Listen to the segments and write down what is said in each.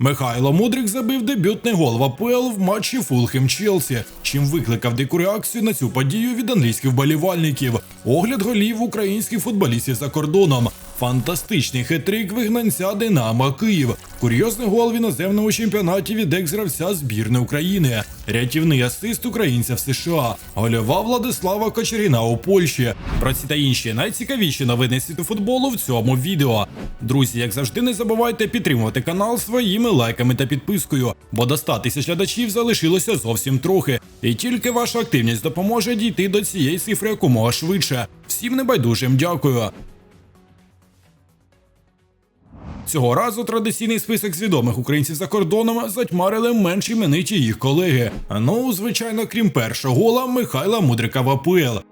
Михайло Мудрик забив дебютний гол в АПЛ в матчі Фулхем Челсі, чим викликав дику реакцію на цю подію від англійських вболівальників. Огляд голів українських футболістів за кордоном. Фантастичний хитрик вигнанця Динамо Київ. Курйозний гол в іноземному чемпіонаті від екс-гравця збірної України. Рятівний асист українця в США. Гольова Владислава Кочергіна у Польщі. Про ці та інші найцікавіші новини світу футболу в цьому відео. Друзі, як завжди, не забувайте підтримувати канал своїми лайками та підпискою, бо до 100 тисяч глядачів залишилося зовсім трохи. І тільки ваша активність допоможе дійти до цієї цифри якомога швидше. Всім небайдужим дякую. Цього разу традиційний список з відомих українців за кордоном затьмарили менш імениті їх колеги. Ну, звичайно, крім першого гола Михайла Мудрика в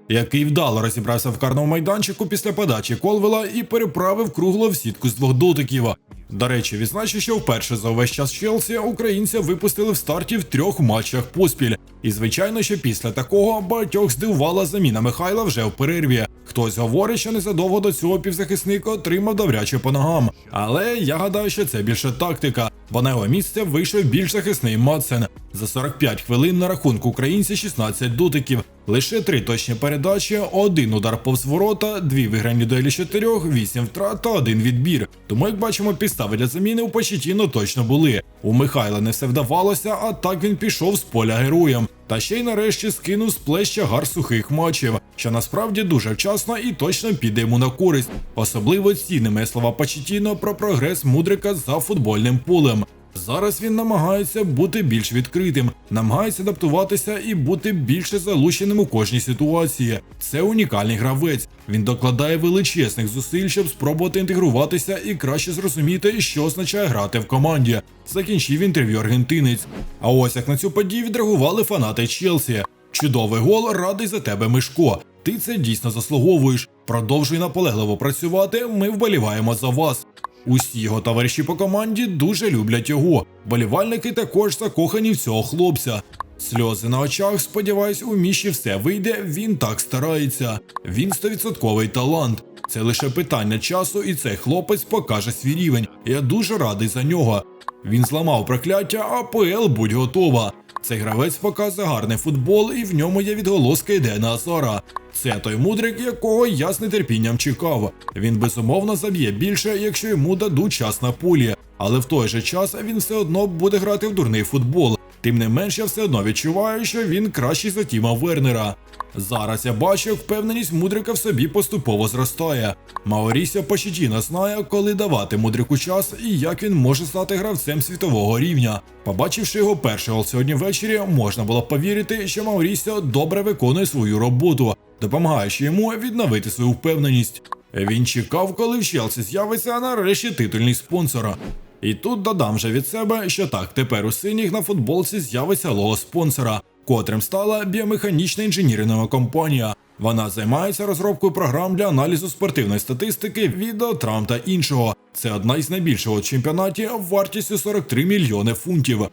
який вдало розібрався в карному майданчику після подачі Колвела і переправив кругло в сітку з двох дотиків. До речі, відзначу, що вперше за увесь час Челсі українця випустили в старті в трьох матчах поспіль. І звичайно, що після такого багатьох здивувала заміна Михайла вже в перерві. Хтось говорить, що незадовго до цього півзахисник отримав добряче по ногам. Але я гадаю, що це більше тактика, бо на його місце вийшов більш захисний Мадсен. За 45 хвилин на рахунку українця 16 дотиків, лише три точні передачі, один удар повз ворота, дві виграні дуелі чотирьох, вісім втрат та один відбір. Тому, як бачимо, підстави для заміни у Почетіно точно були. У Михайла не все вдавалося, а так він пішов з поля героєм. Та ще й нарешті скинув з плеща гар сухих матчів, що насправді дуже вчасно і точно піде йому на користь. Особливо цінними слова Пачетіно про прогрес мудрика за футбольним полем. Зараз він намагається бути більш відкритим, намагається адаптуватися і бути більше залученим у кожній ситуації. Це унікальний гравець. Він докладає величезних зусиль, щоб спробувати інтегруватися і краще зрозуміти, що означає грати в команді. Закінчив інтерв'ю аргентинець. А ось як на цю подію відреагували фанати Челсі. Чудовий гол, радий за тебе, Мишко. Ти це дійсно заслуговуєш. Продовжуй наполегливо працювати. Ми вболіваємо за вас. Усі його товариші по команді дуже люблять його. Болівальники також закохані в цього хлопця. Сльози на очах, сподіваюсь, у Міші все вийде. Він так старається. Він стовідсотковий талант. Це лише питання часу, і цей хлопець покаже свій рівень. Я дуже радий за нього. Він зламав прокляття, а ПЛ будь готова. Цей гравець показує гарний футбол, і в ньому є відголоски Дена Азара. Це той мудрик, якого я з нетерпінням чекав. Він безумовно заб'є більше, якщо йому дадуть час на пулі, Але в той же час він все одно буде грати в дурний футбол. Тим не менш, я все одно відчуваю, що він кращий за Тіма Вернера. Зараз я бачу, як впевненість мудрика в собі поступово зростає. Маорісія Почетіна знає, коли давати мудрику час і як він може стати гравцем світового рівня. Побачивши його перший гол сьогодні ввечері, можна було повірити, що Маурісіо добре виконує свою роботу, допомагаючи йому відновити свою впевненість. Він чекав, коли в Челсі з'явиться нарешті титульний спонсор. І тут додам вже від себе, що так, тепер у синіх на футболці з'явиться лого спонсора, котрим стала біомеханічна інженіринова компанія. Вона займається розробкою програм для аналізу спортивної статистики, відео, травм та іншого. Це одна із найбільших у чемпіонаті вартістю 43 мільйони фунтів.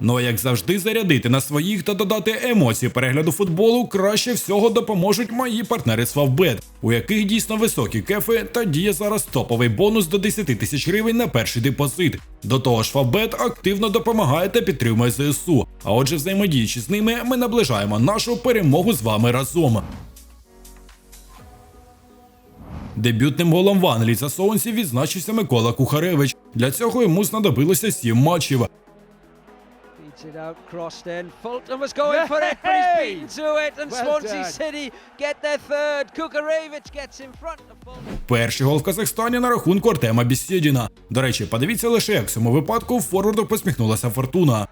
Ну а як завжди, зарядити на своїх та додати емоції перегляду футболу краще всього допоможуть мої партнери з Favbet, у яких дійсно високі кефи та діє зараз топовий бонус до 10 тисяч гривень на перший депозит. До того ж, Favbet активно допомагає та підтримує ЗСУ. А отже, взаємодіючи з ними, ми наближаємо нашу перемогу з вами разом. Дебютним голом в Англії за Соунсі відзначився Микола Кухаревич. Для цього йому знадобилося 7 матчів. It out, crossed in. Fulton was going for it, but he's beaten to it, and Well Swansea done. City get their third. Kukarevich gets in front of Fulton. Перший гол в Казахстані на рахунку Артема Бісєдіна. До речі, подивіться лише, як в цьому випадку форварду посміхнулася фортуна.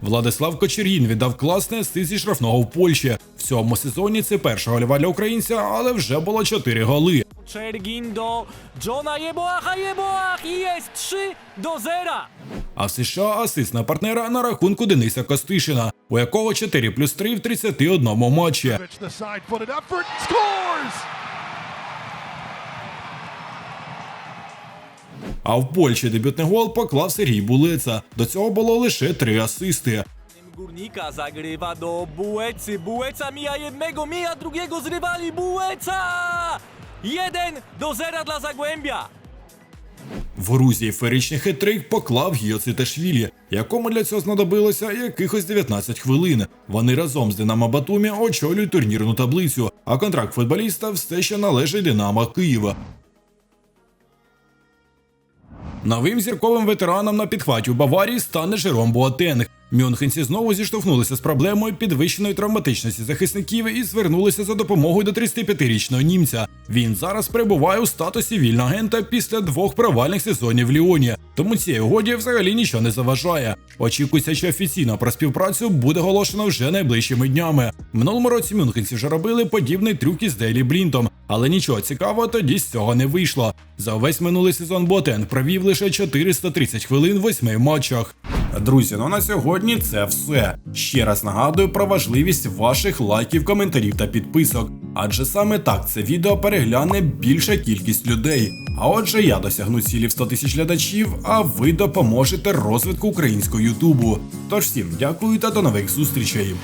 Владислав Кочергін віддав класний асист зі штрафного в Польщі. В цьому сезоні це перша гольова для українця, але вже було 4 голи. Do Johna Jeboacha, Jeboach i jest 3 do 0. А в США асист на партнера на рахунку Дениса Костишина, у якого 4 плюс 3 в 31 матчі. А в Польщі дебютний гол поклав Сергій Булеца. До цього було лише три асисти. Górnika zagrywa do Bułecy. Bułeca mija jednego, mija drugiego z rywali. Bułeca! 1 do 0 dla Zagłębia. В Грузії феричний хитрик поклав Гіоциташвілі, якому для цього знадобилося якихось 19 хвилин. Вони разом з Динамо Батумі очолюють турнірну таблицю, а контракт футболіста все ще належить Динамо Києва. Новим зірковим ветераном на підхваті у Баварії стане Жером Боатенг. Мюнхенці знову зіштовхнулися з проблемою підвищеної травматичності захисників і звернулися за допомогою до 35-річного німця. Він зараз перебуває у статусі вільного агента після двох провальних сезонів в Ліоні, тому цій угоді взагалі нічого не заважає. Очікується, що офіційно про співпрацю буде оголошено вже найближчими днями. Минулому році мюнхенці вже робили подібний трюк із Дейлі Блінтом, але нічого цікавого тоді з цього не вийшло. За увесь минулий сезон Ботен провів лише 430 хвилин в восьми матчах. Друзі, ну на сьогодні це все. Ще раз нагадую про важливість ваших лайків, коментарів та підписок. Адже саме так це відео перегляне більша кількість людей. А отже, я досягну цілі в 100 тисяч глядачів, а ви допоможете розвитку українського Ютубу. Тож всім дякую та до нових зустрічей.